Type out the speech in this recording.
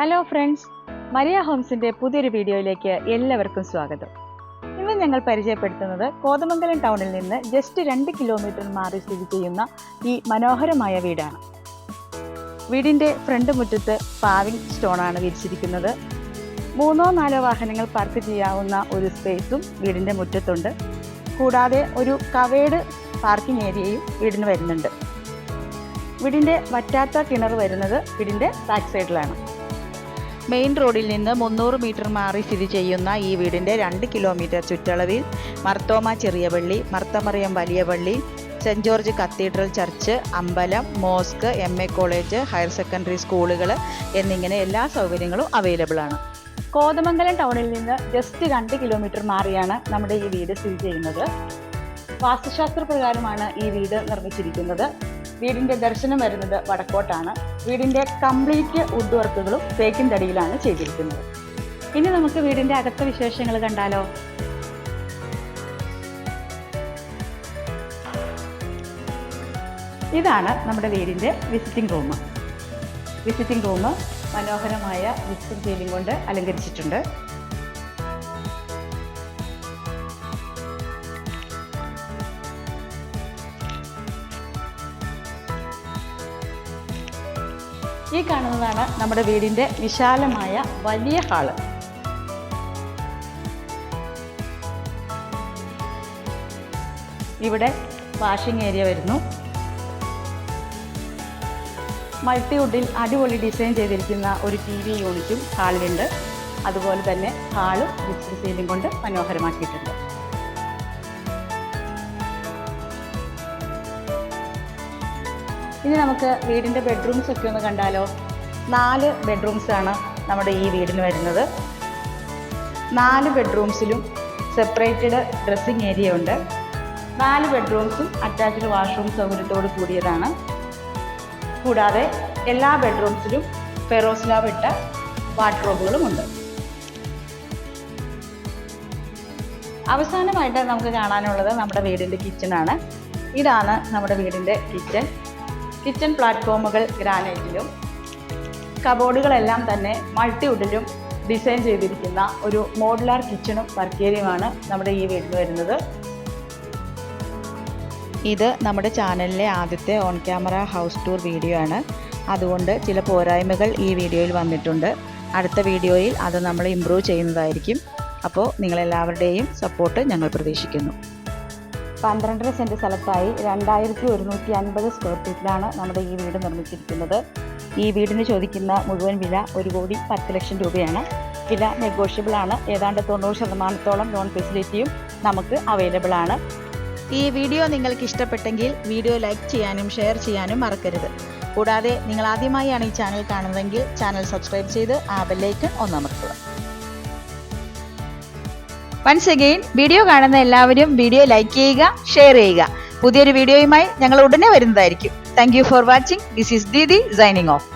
Hello friends Maria ഹോംസിന്റെ പുതിയൊരു വീഡിയോയിലേക്ക് എല്ലാവർക്കും സ്വാഗതം. ഇന്ന് ഞങ്ങൾ പരിചയപ്പെടുത്തുന്നത് കോതമംഗലം ടൗണിൽ നിന്ന് ജസ്റ്റ് രണ്ട് കിലോമീറ്റർ മാറി സ്ഥിതി ചെയ്യുന്ന ഈ മനോഹരമായ വീടാണ്. വീടിന്റെ ഫ്രണ്ട് മുറ്റത്ത് പാവിംഗ് സ്റ്റോണാണ് വിരിച്ചിരിക്കുന്നത്. മൂന്നോ നാലോ വാഹനങ്ങൾ പാർക്ക് ചെയ്യാവുന്ന ഒരു സ്പേസും വീടിന്റെ മുറ്റത്തുണ്ട്. കൂടാതെ ഒരു കവേഡ് പാർക്കിംഗ് ഏരിയയും വീടിന് വരുന്നുണ്ട്. വീടിന്റെ വറ്റാത്ത കിണർ വരുന്നത് വീടിന്റെ ബാക്ക് സൈഡിലാണ് മെയിൻ റോഡിൽ നിന്ന് മുന്നൂറ് മീറ്റർ മാറി സ്ഥിതി ചെയ്യുന്ന ഈ വീടിന്റെ രണ്ട് കിലോമീറ്റർ ചുറ്റളവിൽ മർത്തോമ ചെറിയ പള്ളി മർത്തമറിയം വലിയ പള്ളി സെന്റ് ജോർജ് കത്തീഡ്രൽ ചർച്ച് അമ്പലം mosque M A college higher secondary സ്കൂളുകൾ എന്നിങ്ങനെ എല്ലാ സൗകര്യങ്ങളും അവൈലബിൾ ആണ്. കോതമംഗലം ടൗണിൽ നിന്ന് ജസ്റ്റ് രണ്ട് കിലോമീറ്റർ മാറിയാണ് നമ്മുടെ ഈ വീട് സ്ഥിതി ചെയ്യുന്നത്. വാസ്തുശാസ്ത്ര പ്രകാരമാണ് ഈ വീട് നിർമ്മിച്ചിരിക്കുന്നത്. വീടിന്റെ ദർശനം വരുന്നത് വടക്കോട്ടാണ്. വീടിന്റെ കംപ്ലീറ്റ് വുഡ് വർക്കുകളും തേക്കിൻ തടിയിലാണ് ചെയ്തിരിക്കുന്നത്. ഇനി നമുക്ക് വീടിന്റെ അകത്ത വിശേഷങ്ങൾ കണ്ടാലോ? ഇതാണ് നമ്മുടെ വീടിന്റെ വിസിറ്റിംഗ് റൂം വിസിറ്റിംഗ് റൂം മനോഹരമായ വിസിറ്റിംഗ് സീലിംഗ് കൊണ്ട് അലങ്കരിച്ചിട്ടുണ്ട്. ഈ കാണുന്നതാണ് നമ്മുടെ വീടിന്റെ വിശാലമായ വലിയ ഹാൾ ഇവിടെ വാഷിംഗ് ഏരിയ വരുന്നു. മൾട്ടിവുഡിൽ അടിപൊളി ഡിസൈൻ ചെയ്തിരിക്കുന്ന ഒരു ടി വി യൂണിറ്റും ഹാളിലുണ്ട്. അതുപോലെ തന്നെ ഹാളും ഡിസ്റ്റൻസ് സീലിംഗ് കൊണ്ട് മനോഹരമാക്കിയിട്ടുണ്ട്. ഇനി നമുക്ക് വീടിന്റെ ബെഡ്റൂംസ് ഒക്കെ ഒന്ന് കണ്ടാലോ? നാല് ബെഡ്റൂംസ് ആണ് നമ്മുടെ ഈ വീടിന് വരുന്നത്. നാല് ബെഡ്റൂംസിലും സെപ്പറേറ്റഡ് ഡ്രസ്സിങ് ഏരിയ ഉണ്ട്. നാല് ബെഡ്റൂംസും അറ്റാച്ച്ഡ് വാഷ്റൂം സൗകര്യത്തോട് കൂടിയതാണ്. കൂടാതെ എല്ലാ ബെഡ്റൂംസിലും ഫെറോസ്ലാബ് ഇട്ട വാർഡ്രോബുകളും ഉണ്ട്. അവസാനമായിട്ട് നമുക്ക് കാണാനുള്ളത് നമ്മുടെ വീടിന്റെ കിച്ചണാണ് ഇതാണ് നമ്മുടെ വീടിന്റെ കിച്ചൺ കിച്ചൺ പ്ലാറ്റ്ഫോമുകൾ ഗ്രാനൈറ്റിലും കബോർഡുകളെല്ലാം തന്നെ മൾട്ടിവുഡിലും ഡിസൈൻ ചെയ്തിരിക്കുന്ന ഒരു മോഡുലാർ കിച്ചണും വർക്കേരിയുമാണ് നമ്മുടെ ഈ വീട്ടിൽ വരുന്നത്. ഇത് നമ്മുടെ ചാനലിലെ ആദ്യത്തെ on camera house tour video ആണ്. അതുകൊണ്ട് ചില പോരായ്മകൾ ഈ വീഡിയോയിൽ വന്നിട്ടുണ്ട്. അടുത്ത വീഡിയോയിൽ അത് നമ്മൾ ഇമ്പ്രൂവ് ചെയ്യുന്നതായിരിക്കും. അപ്പോൾ നിങ്ങളെല്ലാവരുടെയും സപ്പോർട്ട് ഞങ്ങൾ പ്രതീക്ഷിക്കുന്നു. പന്ത്രണ്ടര സെന്റ് സ്ഥലത്തായി രണ്ടായിരത്തി ഒരുന്നൂറ്റി അൻപത് സ്ക്വയർ ഫീറ്റിലാണ് നമ്മുടെ ഈ വീട് നിർമ്മിച്ചിരിക്കുന്നത്. ഈ വീടിന് ചോദിക്കുന്ന മുഴുവൻ വില ഒരു കോടി പത്ത് ലക്ഷം രൂപയാണ്. വില നെഗോഷ്യബിൾ ആണ്. ഏതാണ്ട് തൊണ്ണൂറ് ശതമാനത്തോളം ലോൺ ഫെസിലിറ്റിയും നമുക്ക് അവൈലബിൾ ആണ്. ഈ വീഡിയോ നിങ്ങൾക്ക് ഇഷ്ടപ്പെട്ടെങ്കിൽ വീഡിയോ ലൈക്ക് ചെയ്യാനും ഷെയർ ചെയ്യാനും മറക്കരുത്. കൂടാതെ നിങ്ങൾ ആദ്യമായാണ് ഈ ചാനൽ കാണുന്നതെങ്കിൽ ചാനൽ സബ്സ്ക്രൈബ് ചെയ്ത് ആ ബെല്ലൈക്കൺ ഒന്നമർത്തുക വൺസ് അഗെയിൻ വീഡിയോ കാണുന്ന എല്ലാവരും വീഡിയോ ലൈക്ക് ചെയ്യുക ഷെയർ ചെയ്യുക. പുതിയൊരു വീഡിയോയുമായി ഞങ്ങൾ ഉടനെ വരുന്നതായിരിക്കും. Thank for watching this is Didi signing off